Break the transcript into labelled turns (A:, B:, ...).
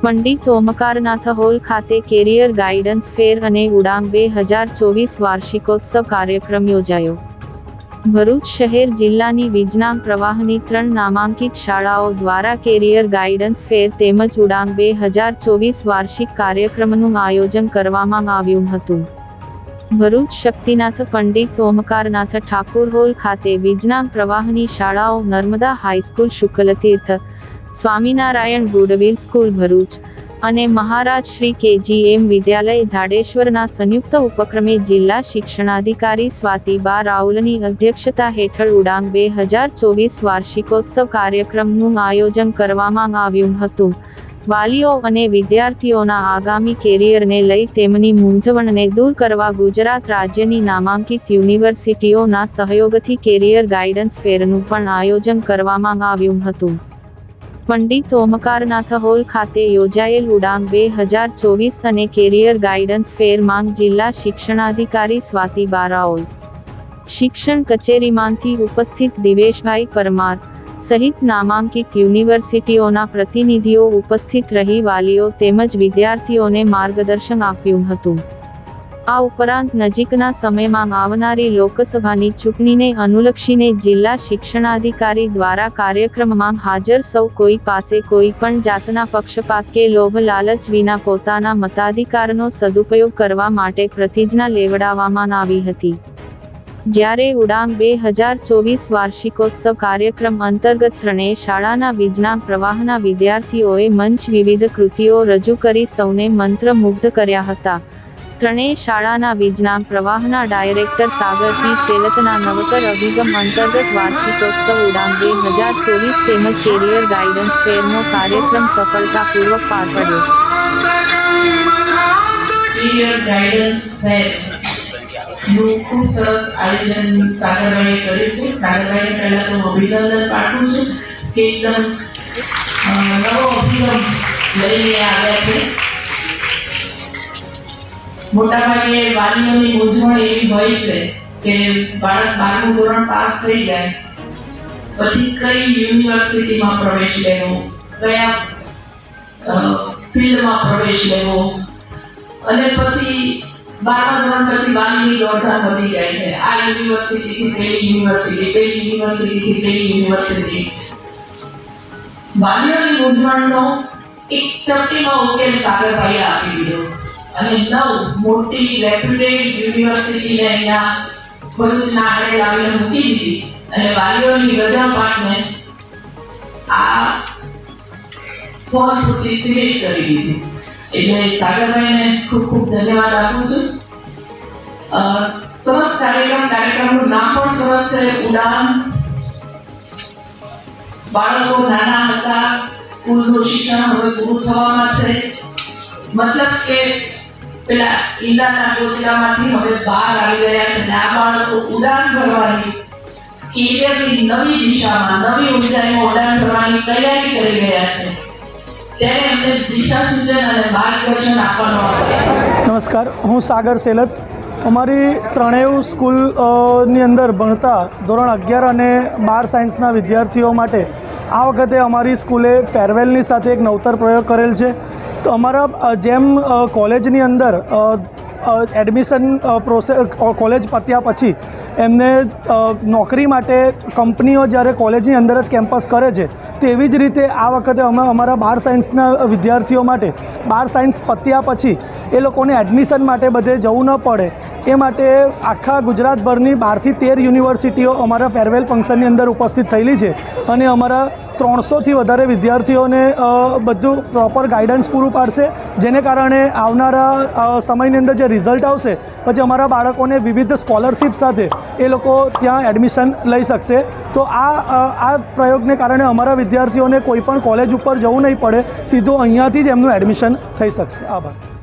A: Pandit Omkarnath hall ખાતે career guidance fair અને ઉડાંગ બે હજાર ચોવીસ વાર્ષિકોત્સવ કાર્યક્રમ યોજાયો. ભરૂચ શહેર જિલ્લાની વિજ્ઞાન પ્રવાહની ત્રણ નામાંકિત શાળાઓ દ્વારા કેરિયર ગાઈડન્સ ફેર તેમજ ઉડાંગ બે હજાર ચોવીસ વાર્ષિક કાર્યક્રમનું આયોજન કરવામાં આવ્યું હતું. ભરૂચ શક્તિનાથ પંડિત ઓમકારનાથ ઠાકુર હોલ ખાતે વિજ્ઞાન પ્રવાહની શાળાઓ Narmada high school Shuklatirth Swaminarayan goodwill school Bharuch અને મહારાજ શ્રી કેજીએમ વિદ્યાલય જાડેશ્વરના સંયુક્ત ઉપક્રમે જિલ્લા શિક્ષણાધિકારી સ્વાતિબા રાઉલની અધ્યક્ષતા હેઠળ ઉડાંગ બે હજાર ચોવીસ વાર્ષિકોત્સવ કાર્યક્રમનું આયોજન કરવામાં આવ્યું હતું. વાલીઓ અને વિદ્યાર્થીઓના આગામી કેરિયરને લઈ તેમની મૂંઝવણને દૂર કરવા ગુજરાત રાજ્યની નામાંકિત યુનિવર્સિટીઓના સહયોગથી કેરિયર ગાઈડન્સ ફેરનું પણ આયોજન કરવામાં આવ્યું હતું. પંડિત ઓમકારનાથ હોલ ખાતે યોજાયેલ ઉડાંગ બે હજાર ચોવીસ અને કેરિયર ગાઈડન્સ ફેર માંગ જિલ્લા શિક્ષણાધિકારી સ્વાતિ બારાઓલ. શિક્ષણ કચેરીમાંથી ઉપસ્થિત દિવેશભાઈ પરમાર સહિત નામાંકિત યુનિવર્સિટીઓના પ્રતિનિધિઓ ઉપસ્થિત રહી વાલીઓ તેમજ વિદ્યાર્થીઓને માર્ગદર્શન આપ્યું હતું. આ ઉપરાંત નજીકના સમયમાં આવનારી લોકસભાની ચૂંટણીને અનુલક્ષીને જિલ્લા શિક્ષણાધિકારી દ્વારા કાર્યક્રમમાં હાજર સૌ કોઈ પાસે કોઈ પણ જાતના પક્ષપાત કે લોભ લાલચ વિના પોતાના મતાધિકારનો સદુપયોગ કરવા માટે પ્રતિજ્ઞા લેવડાવવામાં આવી હતી. જ્યારે ઉડાંગ બે હજાર ચોવીસ વાર્ષિકોત્સવ કાર્યક્રમ અંતર્ગત ત્રણેય શાળાના વિજ્ઞાન પ્રવાહના વિદ્યાર્થીઓએ મંચ વિવિધ કૃતિઓ રજૂ કરી સૌને મંત્રમુગ્ધ કર્યા હતા. ત્રણેય શાળાના વીજના પ્રવાહના ડાયરેક્ટર સાગર પી શેલતના નવતર અભિગમ અંતર્ગત વાર્ષિકોત્સવ ઉડાન બે હજાર ચોવીસ તેમજ કેરિયર ગાઈડન્સ ફેરનો કાર્યક્રમ સફળતાપૂર્વક પાર પડ્યો.
B: અભિનંદન પાઠવું છું કે એકદમ નવો અભિગમ લઈને આવ્યા છે. મોટાભાગે વાલીઓની મૂંઝવણ એવી હોય છે કે બાળક બારમું ધોરણ પાસ થઈ જાય, પછી કઈ યુનિવર્સિટીમાં પ્રવેશ લેવો, કયા ફિલ્ડમાં પ્રવેશ લેવો, અને પછી બારમા ધોરણ પછી વાલીની દોડધામ વધી જાય છે. આ યુનિવર્સિટીથી પેલી યુનિવર્સિટી, પેલી યુનિવર્સિટીથી પેલી યુનિવર્સિટી. વાલીઓની મૂંઝવણનો એક ચપટીનો ઉકેલ સાગરભાઈએ આપી દીધો. અને નવ મોટી રેપ્યુટેડ યુનિવર્સિટીને અહીંયા ભરૂચના આંગણે લાવીને મૂકી દીધી. અને વાલીઓની રજા પાટને આ ફોન પૂરતી સિલેક્ટ કરી દીધી. એટલે સાગરભાઈને ખૂબ ખૂબ ધન્યવાદ આપું છું. સરસ કાર્યક્રમ, કાર્યક્રમનું નામ પણ સરસ છે. ઉડાન. બાળકો નાના હતા. સ્કૂલનું શિક્ષણ હવે પૂરું થવામાં છે. મતલબ કે પેલા ઈંડાના કોચલામાંથી હવે બહાર આવી રહ્યા છે આ બાળકો ઉડાન ભરવાની કેરિયરની નવી દિશામાં, નવી ઊંચાઈમાં ઉડાન ભરવાની તૈયારી કરી રહ્યા છે.
C: નમસ્કાર, હું સાગર સેલત. અમારી ત્રણેય સ્કૂલની અંદર ભણતા ધોરણ અગિયાર અને બાર સાયન્સના વિદ્યાર્થીઓ માટે આ વખતે અમારી સ્કૂલે ફેરવેલની સાથે એક નવતર પ્રયોગ કરેલ છે. તો અમારા જેમ કોલેજની અંદર એડમિશન પ્રોસેસ પ્રોસે કોલેજ પત્યા પછી એમને નોકરી માટે કંપનીઓ જ્યારે કોલેજની અંદર જ કેમ્પસ કરે છે તેવી જ રીતે આ વખતે અમે અમારા બાર સાયન્સના વિદ્યાર્થીઓ માટે, બાર સાયન્સ પત્યા પછી એ લોકોને એડમિશન માટે બધે જવું ન પડે. એ માટે આખા ગુજરાતભરની બારથી તેર યુનિવર્સિટીઓ અમારા ફેરવેલ ફંક્શનની અંદર ઉપસ્થિત થયેલી છે. અને અમારા ત્રણસોથી વધારે વિદ્યાર્થીઓને બધું પ્રોપર ગાઈડન્સ પૂરું પાડશે, જેને કારણે આવનારા સમયની અંદર જે રિઝલ્ટ આવશે, પછી અમારા બાળકોને વિવિધ સ્કોલરશિપ સાથે એ લોકો ત્યાં એડમિશન લઈ શકશે. તો આ આ પ્રયોગને કારણે અમારા વિદ્યાર્થીઓને કોઈપણ કોલેજ ઉપર જવું નહીં પડે, સીધું અહીંયાથી જ એમનું એડમિશન થઈ શકશે. આભાર.